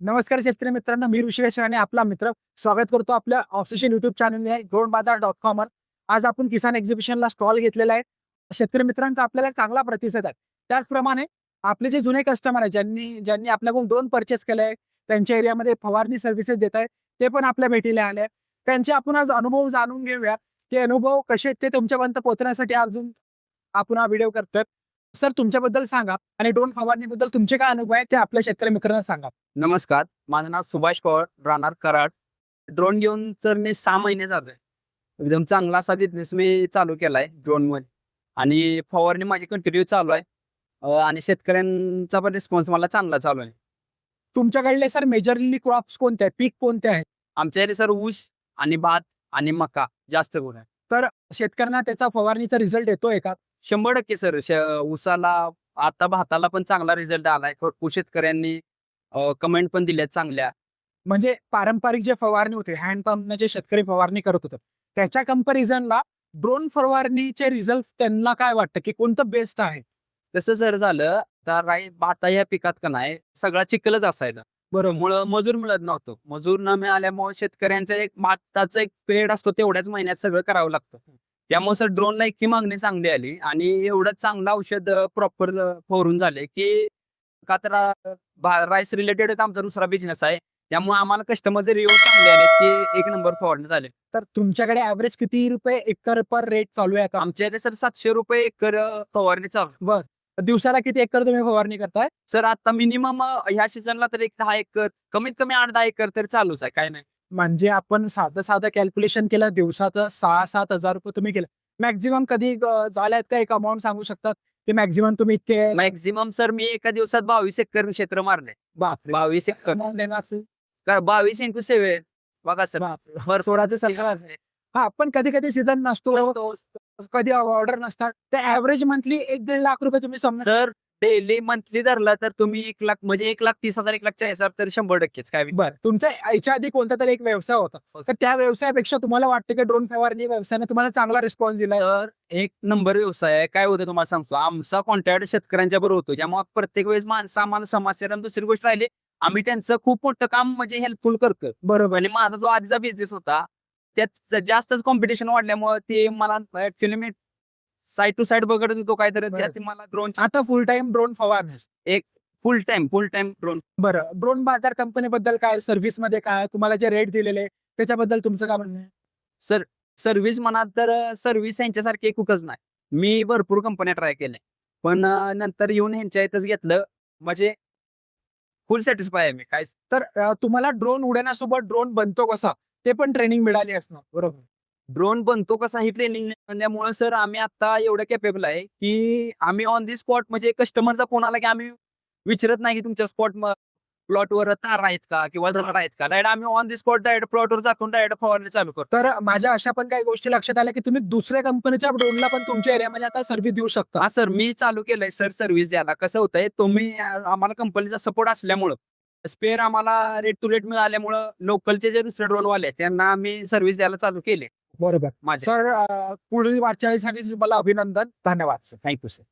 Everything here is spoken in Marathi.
नमस्कार शेतकरी मित्रांनो मी ऋषिकेश आणि आपला मित्र. स्वागत करतो आपल्या ऑफिशियल युट्यूब चॅनल आहे बाजार डॉट कॉम वर. आज आपण किसान एक्झिबिशनला स्टॉल घेतलेला आहे. शेतकरी मित्रांचा आपल्याला चांगला प्रतिसाद आहे. त्याचप्रमाणे आपले जे जुने कस्टमर आहेत ज्यांनी ज्यांनी आपल्याकडून दोन परचेस आहे त्यांच्या एरियामध्ये फवारणी सर्व्हिसेस देत आहे ते पण आपल्या भेटीला आले त्यांचे आपण आज अनुभव जाणून घेऊया ते अनुभव कसे ते तुमच्यापर्यंत पोहोचण्यासाठी अजून आपण हा व्हिडिओ करतोय. सर तुमच्याबद्दल सांगा आणि ड्रोन फवारणीबद्दल तुमचे काय अनुभव आहे ते आपल्या शेतकरी मित्रांना सांगा. नमस्कार माझं नाव सुभाष पवार राहणार कराड. ड्रोन घेऊन तर मी सहा महिने झालोय एकदम चांगला असा बिझनेस मी चालू केलाय ड्रोनमध्ये आणि फवारणी माझी कंटिन्यू चालू आहे. अं, आणि शेतकऱ्यांचा पण रिस्पॉन्स मला चांगला चालू आहे. तुमच्याकडले सर मेजरली क्रॉप्स कोणते आहेत? पीक कोणते आहेत? आमच्या इथे सर ऊस आणि भात आणि मका जास्त करून आहे. शेतकऱ्यांना त्याचा फवारणीचा रिझल्ट येतोय का? शंभर टक्के सर. ऊसाला आता भाताला पण चांगला रिझल्ट आलाय. भरपूर शेतकऱ्यांनी कमेंट पण दिल्यात चांगल्या. म्हणजे पारंपरिक जे फवारणी होते हँडपंपने जे शेतकरी फवारणी करत होते त्याच्या कम्पॅरिझनला ड्रोन फवारणीचे रिझल्ट त्यांना काय वाटतं? की कोणतं बेस्ट आहे? तसं जर झालं तर राई भाता या पिकात का नाही सगळा चिखलच असायचा. बरोबर. मुळे मजूर मिळत नव्हतं. मजूर न मिळाल्यामुळे शेतकऱ्यांचं एक भाताचा एक पिरियड असतो तेवढ्याच महिन्यात सगळं करावं लागतं. त्यामुळे सर ड्रोनला इतकी मागणी चांगली आली आणि एवढं चांगलं औषध प्रॉपर फवारून झाले की का तर राईस रिलेटेडच आमचा दुसरा बिझनेस आहे. त्यामुळे आम्हाला कस्टमर जर येऊन चांगले आले की एक नंबर फवारणी झाले. तर तुमच्याकडे ऍव्हरेज किती रुपये एकर पर रेट चालू आहे आमच्या इथे सर सातशे रुपये एकर फवारणी चालू आहे. दिवसाला किती एकर तुम्ही फवारणी करताय? सर आता मिनिमम ह्या सीझनला तर एक दहा एकर कमीत कमी आठ दहा एकर तरी चालूच आहे काय नाही. म्हणजे आपण साधं साधं कॅल्क्युलेशन केलं दिवसाचं सहा सात हजार रुपये तुम्ही केलं. मॅक्झिमम कधी झाल्यात का? एक अमाऊंट सांगू शकतात? की मॅक्झिमम तुम्ही इतके मॅक्झिमम सर मी एका दिवसात बावीस एकर क्षेत्र मारले बापरे. बावीस एकर. Amount देणार असेल. बावीस इंटू सेवन बघा सर बापरे. भर सोळाचे सगळं हा पण कधी कधी सीझन नसतो. कधी ऑर्डर नसतात. तर ऍव्हरेज मंथली एक दीड लाख रुपये तुम्ही समजा तर डेली मंथली धरला तर तुम्ही एक लाख म्हणजे एक लाख तीस हजार एक लाख चाळीस हजार तर शंभर टक्केच काय बर तुमचा याच्या आधी कोणता तरी एक व्यवसाय होता. तर त्या व्यवसायापेक्षा तुम्हाला वाटतं की ड्रोन फवारणी व्यवसायाने तुम्हाला चांगला रिस्पॉन्स दिलाय? तर एक नंबर व्यवसाय आहे. काय होतं तुम्हाला सांगतो. आमचा कॉन्टॅक्ट शेतकऱ्यांच्या बरोबर होतो. त्यामुळे प्रत्येक वेळेस माणसं आम्हाला समस्या आणि दुसरी गोष्ट राहिली आम्ही त्यांचं खूप मोठं काम म्हणजे हेल्पफुल करतो बरोबर. आणि माझा जो आधीचा बिझनेस होता त्यात जास्तच कॉम्पिटिशन वाढल्यामुळे ते मला ऍक्च्युली मी साईड टू साईड बघत होतो काहीतरी बरं. त्यात मला ड्रोन आता फुल टाइम ड्रोन फवारणी full time full time drone बरं ड्रोन बाजार कंपनी बद्दल काय सर्व्हिसमध्ये काय तुम्हाला जे रेट दिलेले त्याच्याबद्दल तुमचं काय म्हणणं आहे? सर सर्व्हिस म्हणाल तर सर्व्हिस यांच्यासारखी कुठंच नाही. मी भरपूर कंपन्या ट्राय केल्या पण अं, नंतर येऊन ह्यांच्या इथंच घेतलं. म्हणजे फुल सॅटिस्फाय आहे मी काय तर अं, तुम्हाला ड्रोन उडवण्यासोबत ड्रोन बनतो कसा? ते पण ट्रेनिंग मिळाली असणार बरोबर. ड्रोन बनतो कसा ही ट्रेनिंग मिळाल्यामुळे सर आम्ही आता एवढं कॅपेबल आहे की आम्ही ऑन दी स्पॉट म्हणजे कस्टमरचा फोन आला की आम्ही विचारत नाही की तुमच्या स्पॉट प्लॉटवर तार आहेत का किंवा रड आहेत का? डायरेक्ट आम्ही ऑन दी स्पॉट डायरेक्ट प्लॉटवर जाऊन डायरेक्ट फवारणी चालू करतो. तर माझ्या अशा पण काही गोष्टी लक्षात आल्या की तुम्ही दुसऱ्या कंपनीच्या ड्रोनला पण तुमच्या एरियामध्ये आता सर्व्हिस देऊ शकता. हा सर मी चालू केलंय सर सर्व्हिस द्यायला. कसं होतंय तुम्ही आम्हाला कंपनीचा सपोर्ट असल्यामुळं स्पेअर आम्हाला रेट टू रेट मिळाल्यामुळं लोकलचे जे दुसरे ड्रोन वाले आहेत, त्यांना आम्ही सर्व्हिस द्यायला चालू केले बरोबर. माझे. तर अं, पुढील वाटचालीसाठी मला अभिनंदन. धन्यवाद थँक्यू सर